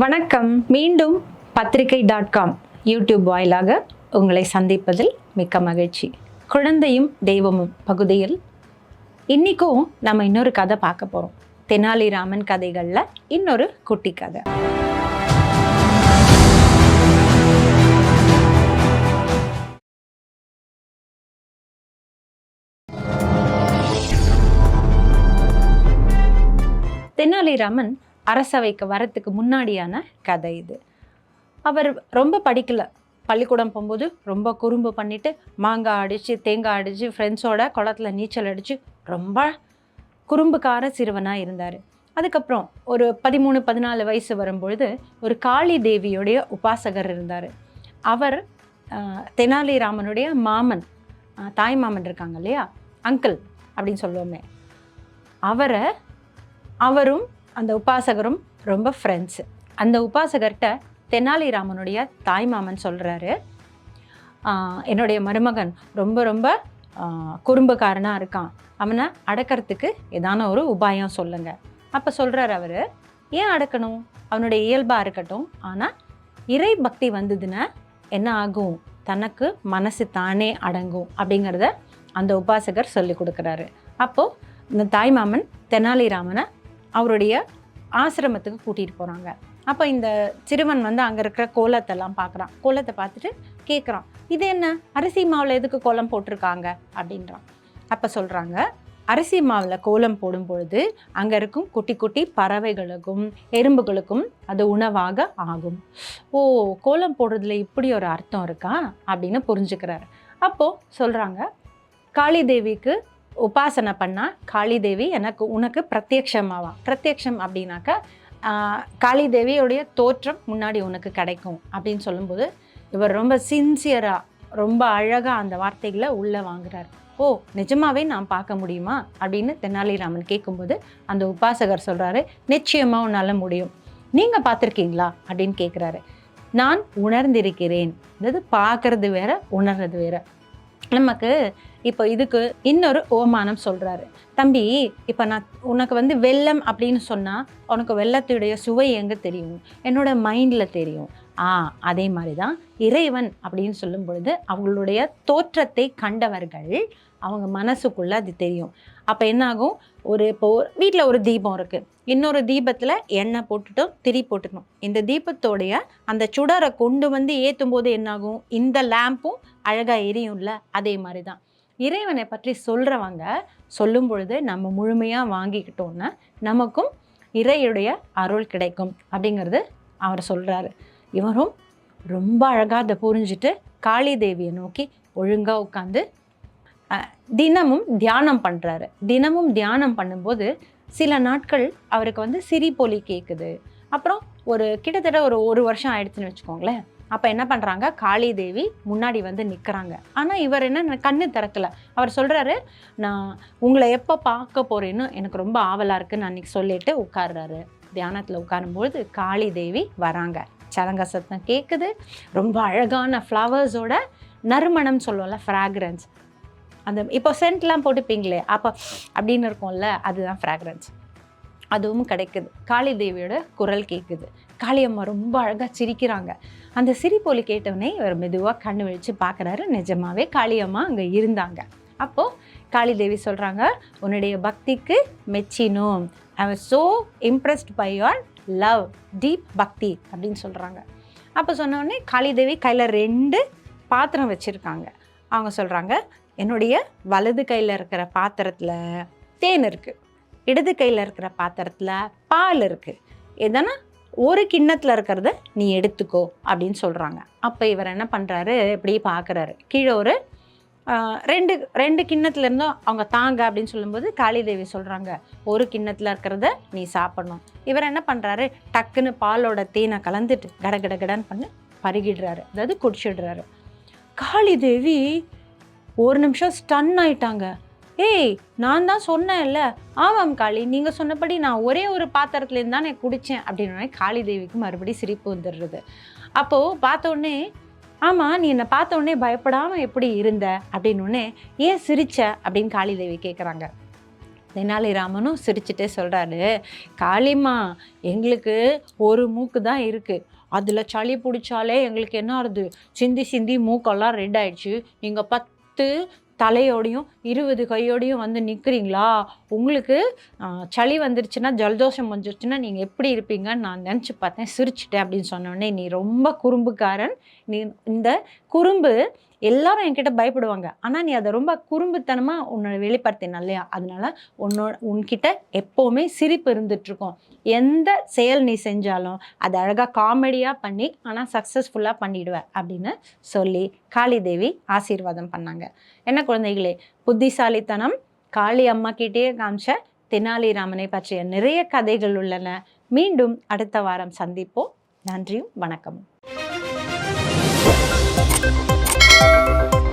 வணக்கம். மீண்டும் பத்திரிகை டாட் காம் யூடியூப் வாயிலாக உங்களை சந்திப்பதில் மிக்க மகிழ்ச்சி. குழந்தையும் தெய்வமும் பகுதியில் இன்றைக்கும் நம்ம இன்னொரு கதை பார்க்க போகிறோம் தெனாலிராமன் கதைகளில் இன்னொரு குட்டி கதை. தெனாலிராமன் அரசவைக்கு வரத்துக்கு முன்னாடியான கதை இது. அவர் ரொம்ப படிக்கல. பள்ளிக்கூடம் போகும்போது ரொம்ப குறும்பு பண்ணிவிட்டு மாங்காய் அடித்து தேங்காய் அடித்து ஃப்ரெண்ட்ஸோட குளத்துல நீச்சல் அடித்து ரொம்ப குறும்புக்கார சிறுவனாக இருந்தார். அதுக்கப்புறம் ஒரு பதிமூணு பதினாலு வயசு வரும்பொழுது ஒரு காளி தேவியுடைய உபாசகர் இருந்தார். அவர் தெனாலிராமனுடைய மாமன் தாய் மாமன் இருக்காங்க இல்லையா? அங்கிள் அப்படின்னு சொல்லுவோமே. அவரை அவரும் அந்த உபாசகரும் ரொம்ப ஃப்ரெண்ட்ஸு அந்த உபாசகர்கிட்ட தெனாலிராமனுடைய தாய்மாமன் சொல்கிறாரு என்னுடைய மருமகன் ரொம்ப ரொம்ப குறும்புக்காரனாக இருக்கான். அவனை அடக்கிறதுக்கு ஏதான ஒரு உபாயம் சொல்லுங்கள் அப்போ சொல்கிறார் அவர் ஏன் அடக்கணும்? அவனுடைய இயல்பாக இருக்கட்டும். ஆனால் இறை பக்தி வந்ததுன்னா என்ன ஆகும்? தனக்கு மனசு தானே அடங்கும். அப்படிங்கிறத அந்த உபாசகர் சொல்லி கொடுக்குறாரு. அப்போது இந்த தாய்மாமன் தெனாலிராமனை அவருடைய ஆசிரமத்துக்கு கூட்டிகிட்டு போகிறாங்க அப்போ இந்த சிறுவன் வந்து அங்கே இருக்கிற கோலத்தெல்லாம் பார்க்குறான் கோலத்தை பார்த்துட்டு கேட்குறான் இது என்ன? அரிசி மாவில் எதுக்கு கோலம் போட்டிருக்காங்க? அப்படின்றான். அப்போ சொல்கிறாங்க அரிசி மாவில் கோலம் போடும் பொழுது அங்கே இருக்கும் குட்டி குட்டி பறவைகளுக்கும் எறும்புகளுக்கும் அது உணவாக ஆகும். ஓ கோலம் போடுறதுல இப்படி ஒரு அர்த்தம் இருக்கா? அப்படின்னு புரிஞ்சுக்கிறாரு. அப்போது சொல்கிறாங்க காளி தேவிக்கு உபாசனை பண்ணால் காளிதேவி எனக்கு உனக்கு பிரத்யக்ஷமாவா? பிரத்யக்ஷம் அப்படின்னாக்கா காளிதேவியுடைய தோற்றம் முன்னாடி உனக்கு கிடைக்கும் அப்படின்னு சொல்லும்போது இவர் ரொம்ப சின்சியராக ரொம்ப அழகாக அந்த வார்த்தைகளை உள்ளே வாங்குறார். ஓ நிஜமாவே நான் பார்க்க முடியுமா? அப்படின்னு தெனாலிராமன் கேட்கும்போது அந்த உபாசகர் சொல்கிறாரு நிச்சயமாக உன்னால் முடியும். நீங்கள் பார்த்துருக்கீங்களா? அப்படின்னு கேட்குறாரு நான் உணர்ந்திருக்கிறேன். அதாவது பார்க்கறது வேற உணர்றது வேற. நமக்கு இப்போ இதுக்கு இன்னொரு ஓமானம் சொல்கிறாரு தம்பி இப்போ நான் உனக்கு வந்து வெள்ளம் அப்படின்னு சொன்னால் உனக்கு வெள்ளத்துடைய சுவை எங்கே தெரியும்? என்னோட மைண்டில் தெரியும். ஆ அதே மாதிரி தான் இறைவன் அப்படின்னு சொல்லும் பொழுது அவங்களுடைய தோற்றத்தை கண்டவர்கள் அவங்க மனசுக்குள்ளே அது தெரியும். அப்போ என்னாகும்? ஒரு இப்போ வீட்டில் ஒரு தீபம் இருக்குது இன்னொரு தீபத்தில் எண்ணெய் போட்டுட்டோம் திரி போட்டுக்கணும். இந்த தீபத்தோடைய அந்த சுடரை கொண்டு வந்து ஏற்றும் போது என்னாகும்? இந்த லேம்பும் அழகாக எரியும்ல அதே மாதிரி தான் இறைவனை பற்றி சொல்கிறவங்க சொல்லும் பொழுது நம்ம முழுமையாக வாங்கிக்கிட்டோன்னா நமக்கும் இறையுடைய அருள் கிடைக்கும் அப்படிங்கிறது அவர் சொல்கிறாரு இவரும் ரொம்ப அழகாக அதை புரிஞ்சுட்டு காளி தேவியை நோக்கி ஒழுங்காக உட்காந்து தினமும் தியானம் பண்ணுறாரு தினமும் தியானம் பண்ணும்போது சில நாட்கள் அவருக்கு வந்து சிரிப்பொலி கேட்குது அப்புறம் ஒரு கிட்டத்தட்ட ஒரு ஒரு வருஷம் ஆயிடுச்சுன்னு வச்சுக்கோங்களேன். அப்போ என்ன பண்ணுறாங்க காளி தேவி முன்னாடி வந்து நிற்கிறாங்க ஆனால் இவர் என்ன கண்ணு திறக்கல. அவர் சொல்கிறாரு நான் உங்களை எப்போ பார்க்க போகிறேன்னு எனக்கு ரொம்ப ஆவலாக இருக்குன்னு அன்றைக்கி சொல்லிட்டு உட்காடுறாரு தியானத்தில் உட்காரும்பொழுது காளி தேவி வராங்க. சலங்க சத்தம் கேட்குது ரொம்ப அழகான ஃப்ளவர்ஸோட நறுமணம் சொல்லுவோம்ல ஃப்ராக்ரன்ஸ் அந்த இப்போ சென்ட்லாம் போட்டுப்பீங்களே அப்போ அப்படின்னு இருக்கும்ல அதுதான் ஃப்ராக்ரன்ஸ் அதுவும் கிடைக்குது. காளி தேவியோட குரல் கேட்குது காளியம்மா ரொம்ப அழகாக சிரிக்கிறாங்க. அந்த சிரிப்பொலி கேட்டவுடனே இவர் மெதுவாக கண்ணு விழித்து பார்க்குறாரு நிஜமாவே காளியம்மா அங்கே இருந்தாங்க. அப்போது காளி தேவி சொல்கிறாங்க உன்னுடைய பக்திக்கு மெச்சினோம். I was so impressed by your love deep bhakti அப்படின்னு சொல்கிறாங்க அப்போ சொன்னோடனே காளி தேவி கையில் ரெண்டு பாத்திரம் வச்சுருக்காங்க. அவங்க சொல்கிறாங்க என்னுடைய வலது கையில் இருக்கிற பாத்திரத்தில் தேன் இருக்குது இடது கையில் இருக்கிற பாத்திரத்தில் பால் இருக்குது எதனா ஒரு கிண்ணத்தில் இருக்கிறத நீ எடுத்துக்கோ அப்படின்னு சொல்கிறாங்க அப்போ இவர் என்ன பண்ணுறாரு இப்படி பார்க்குறாரு கீழே ஒரு ரெண்டு ரெண்டு கிண்ணத்துல இருந்தும் அவங்க தாங்க அப்படின்னு சொல்லும்போது காளிதேவி சொல்கிறாங்க ஒரு கிண்ணத்தில் இருக்கிறத நீ சாப்பிடணும். இவர் என்ன பண்ணுறாரு டக்குன்னு பாலோட தேனை கலந்துட்டு கட கட கடன்னு பண்ணி பருகிடுறாரு. அதாவது குடிச்சிடுறாரு. காளிதேவி ஒரு நிமிஷம் ஸ்டன் ஆயிட்டாங்க ஏய் நான் தான் சொன்னேன்ல. ஆமாம் காளி நீங்கள் சொன்னபடி நான் ஒரே ஒரு பாத்திரத்துலேருந்து தானே குடித்தேன் அப்படின்னு காளி தேவிக்கு மறுபடியும் சிரிப்பு வந்துடுறது. அப்போது பார்த்தோன்னே ஆமாம் நீ என்னை பார்த்த உடனே பயப்படாமல் எப்படி இருந்த? அப்படின்னு உடனே ஏன் சிரிச்ச? அப்படின்னு காளி தேவி கேட்குறாங்க தெனாலிராமனும் சிரிச்சுட்டே சொல்கிறாரு காளிம்மா எங்களுக்கு ஒரு மூக்கு தான் இருக்குது அதில் சளி பிடிச்சாலே எங்களுக்கு என்ன ஆகுது சிந்தி சிந்தி மூக்கெல்லாம் ரெட் ஆயிடுச்சு. நீங்கள் பத்து தலையோடையும் இருபது கையோடையும் வந்து நிற்கிறீங்களா உங்களுக்கு சளி வந்துருச்சுன்னா ஜலதோஷம் வந்துருச்சுன்னா நீங்கள் எப்படி இருப்பீங்கன்னு நான் நினச்சி பார்த்தேன். சிரிச்சிட்டேன் அப்படின்னு சொன்னோடனே நீ ரொம்ப குறும்புக்காரன். நீ இந்த குறும்பு எல்லாரும் என்கிட்ட பயப்படுவாங்க. ஆனால் நீ அதை ரொம்ப குறும்புத்தனமாக உன்னோட வெளிப்படுத்தின இல்லையா? அதனால உன்னோட உன்கிட்ட எப்போவுமே சிரிப்பு இருந்துகிட்ருக்கும் எந்த செயல் நீ செஞ்சாலும் அதை அழகாக காமெடியாக பண்ணி ஆனால் சக்ஸஸ்ஃபுல்லாக பண்ணிடுவேன் அப்படின்னு சொல்லி காளி தேவி ஆசீர்வாதம் பண்ணாங்க. என்ன குழந்தைகளே புத்திசாலித்தனம் காளி அம்மா கிட்டேயே காமிச்ச தெனாலிராமனை பற்றிய நிறைய கதைகள் உள்ளன. மீண்டும் அடுத்த வாரம் சந்திப்போம். நன்றியும் வணக்கமும். Thank you.